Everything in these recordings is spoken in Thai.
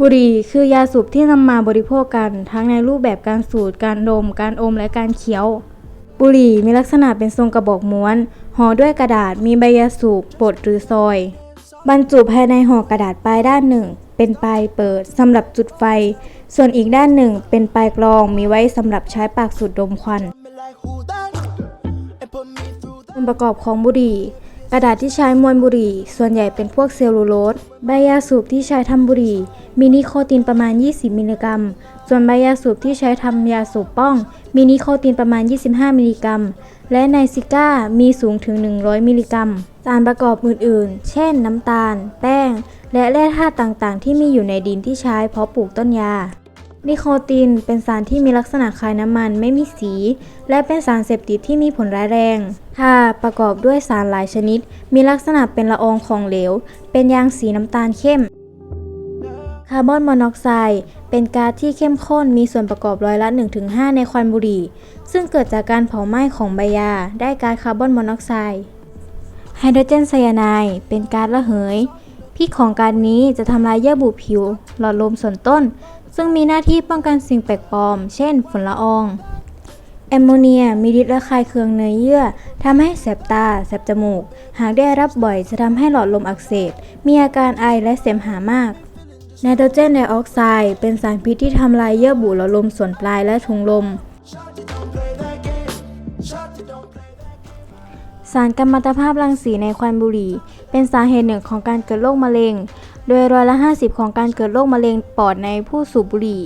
บุหรี่คือยาสูบที่นำมาบริโภคกัน ทั้งในรูปแบบการสูด การดม การอม และการเคี้ยว บุหรี่มีลักษณะเป็นทรงกระบอกม้วน ห่อด้วยกระดาษ มีใบยาสูบบดหรือซอย บรรจุภายในห่อกระดาษปลายด้านหนึ่ง เป็นปลายเปิดสำหรับจุดไฟ ส่วนอีกด้านหนึ่ง เป็นปลายกรอง มีไว้สำหรับใช้ปากสูดดมควัน me like who that? And put me through that. ส่วนประกอบของบุหรี่ ระดาษที่ใช้มวนบุหรี่ ส่วนใหญ่เป็นพวกเซลลูโลส ใบยาสูบที่ใช้ทำบุหรี่ มีนิโคตินประมาณ 20 มิลลิกรัม ส่วนใบยาสูบที่ใช้ทำยาสูบป้อง มีนิโคตินประมาณ 25 มิลลิกรัม และในซิก้ามีสูงถึง 100 มิลลิกรัม สารประกอบอื่นๆ เช่นน้ำตาล แป้ง และแร่ธาตุต่างๆ ที่มีอยู่ในดินที่ใช้เพาะปลูกต้นยา นิโคตินเป็นสารที่มีลักษณะคล้ายน้ำมันไม่มีสี และเป็นสารเสพติดที่มีผลร้ายแรงถ้าประกอบด้วยสารหลายชนิด มีลักษณะเป็นละอองของเหลว เป็นยางสีน้ำตาลเข้ม คาร์บอนมอนอกไซด์เป็นก๊าซที่เข้มข้นมีส่วนประกอบร้อยละ 1-5 ในควันบุหรี่ ซึ่งเกิดจากการเผาไหม้ของใบยา ได้ก๊าซคาร์บอนมอนอกไซด์ไฮโดรเจนไซยาไนด์เป็นก๊าซระเหยพิษของกาซนี้จะทำลายเยื่อบุผิว หลอดลมส่วนต้น ซึ่งมีหน้าที่ป้องกันสิ่งแปลกปลอม เช่น ฝุ่นละออง แอมโมเนียมีฤทธิ์ระคายเคืองเนื้อเยื่อทำให้แสบตา แสบจมูก หากได้รับบ่อยจะทำให้หลอดลมอักเสบ มีอาการไอและเสมหามากไนโตรเจนไดออกไซด์เป็นสารพิษที่ทำลายเยื่อบุหลอดลมส่วนปลายและถุงลม สารกัมมันตภาพรังสีในควันบุหรี่ เป็นสาเหตุหนึ่งของการเกิดโรคมะเร็ง โดยร้อยละ 50 ของการเกิดโรคมะเร็งปอดในผู้สูบบุหรี่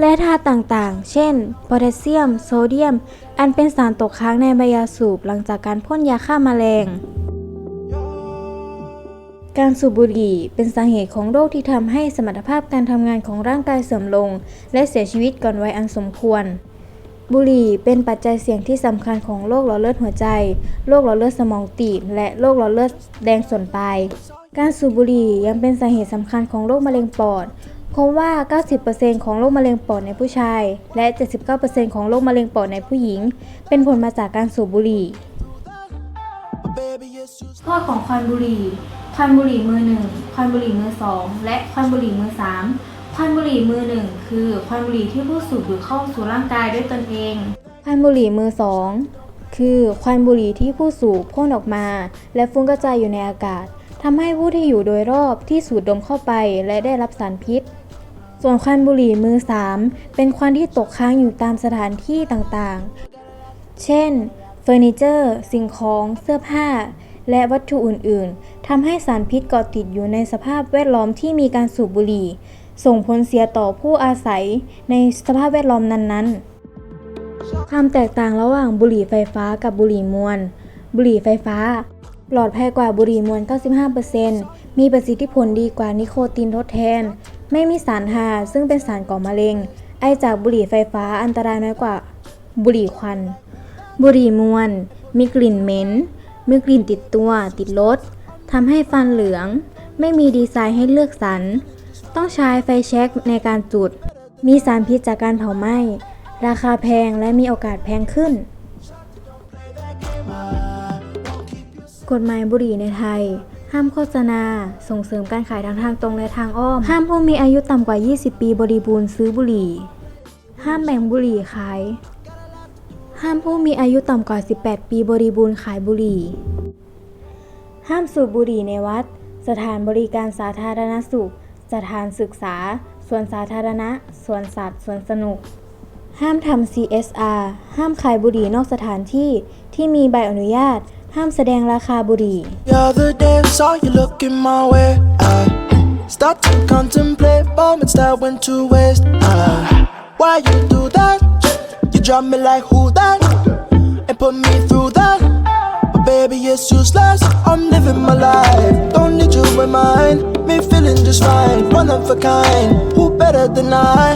และธาตุต่างๆ เช่น โพแทสเซียม โซเดียม อันเป็นสารตกค้างในใบยาสูบหลังจากการพ่นยาฆ่าแมลง การสูบบุหรี่เป็นสาเหตุของโรคที่ทำให้สมรรถภาพการทำงานของร่างกายเสื่อมลง และเสียชีวิตก่อนวัยอันสมควรบุหรี่เป็นปัจจัยเสี่ยงที่สำคัญของโรคหลอดเลือดหัวใจ โรคหลอดเลือดสมองตีบ และโรคหลอดเลือดแดงส่วนปลาย การสูบบุหรี่ยังเป็นสาเหตุสำคัญของโรคมะเร็งปอดเพราะว่า 90%ของโรคมะเร็งปอดในผู้ชาย และ 79%ของโรคมะเร็งปอดในผู้หญิง เป็นผลมาจากการสูบบุหรี่ But baby, it's you. โทษของควันบุหรี่ ควันบุหรี่มือหนึ่งควันบุหรี่มือสองและควันบุหรี่มือสามควันบุหรี่มือหนึ่งคือควันบุหรี่ที่ผู้สูบดูดเข้าสู่ร่างกายด้วยตนเอง ควันบุหรี่มือสองคือควันบุหรี่ที่ผู้สูบพ่นออกมา และฟุ้งกระจายอยู่ในอากาศ ทำให้ผู้ที่อยู่โดยรอบที่สูดดมเข้าไปและได้รับสารพิษ ส่วนควันบุหรี่มือสามเป็นควันที่ตกค้างอยู่ตามสถานที่ต่างๆ เช่นเฟอร์นิเจอร์ สิ่งของเสื้อผ้า และวัตถุอื่นๆทำให้สารพิษเกาะติดอยู่ในสภาพแวดล้อมที่มีการสูบบุหรี่ ส่งผลเสียต่อผู้อาศัยในสภาพแวดล้อมนั้นๆ ความแตกต่างระหว่างบุหรี่ไฟฟ้ากับบุหรี่มวลบุหรี่ไฟฟ้า ปลอดภัยกว่าบุหรี่มวล 95%มีประสิทธิผลดีกว่านิโคตินทดแทน ไม่มีสารหาซึ่งเป็นสารก่อมะเร็ง ไอจากบุหรี่ไฟฟ้าอันตรายน้อยกว่าบุหรี่ควัน บุหรี่มวล มีกลิ่นเหม็น มีกลิ่นติดตัว ติดรถทำให้ฟันเหลือง ไม่มีดีไซน์ให้เลือกสรร ต้องใช้ไฟแช็กในการจุด มีสารพิษจากการเผาไหม้ ราคาแพงและมีโอกาสแพงขึ้น กฎหมายบุหรี่ในไทย ห้ามโฆษณา ส่งเสริมการขายทั้งทางตรงและทางอ้อม ห้ามผู้มีอายุต่ำกว่า 20 ปีบริบูรณ์ซื้อบุหรี่ ห้ามแบ่งบุหรี่ขาย ห้ามผู้มีอายุต่ำกว่า 18 ปีบริบูรณ์ขายบุหรี่ ห้ามสูบบุหรี่ในวัด สถานบริการสาธารณสุข สถานศึกษา สวนสาธารณะ สวนสัตว์ สวนสนุกห้ามทำ CSR ห้ามขายบุหรี่นอกสถานที่ที่มีใบอนุญาต ห้ามแสดงราคาบุหรี่ The other day I saw you looking my way. I start to contemplate moments that went to waste. Uh, why you do that? You drop me like who that? And put me through that. But baby, it's useless. I'm living my life. Don't need you in mine. Me feeling just fine. One of a kind. Who better than I?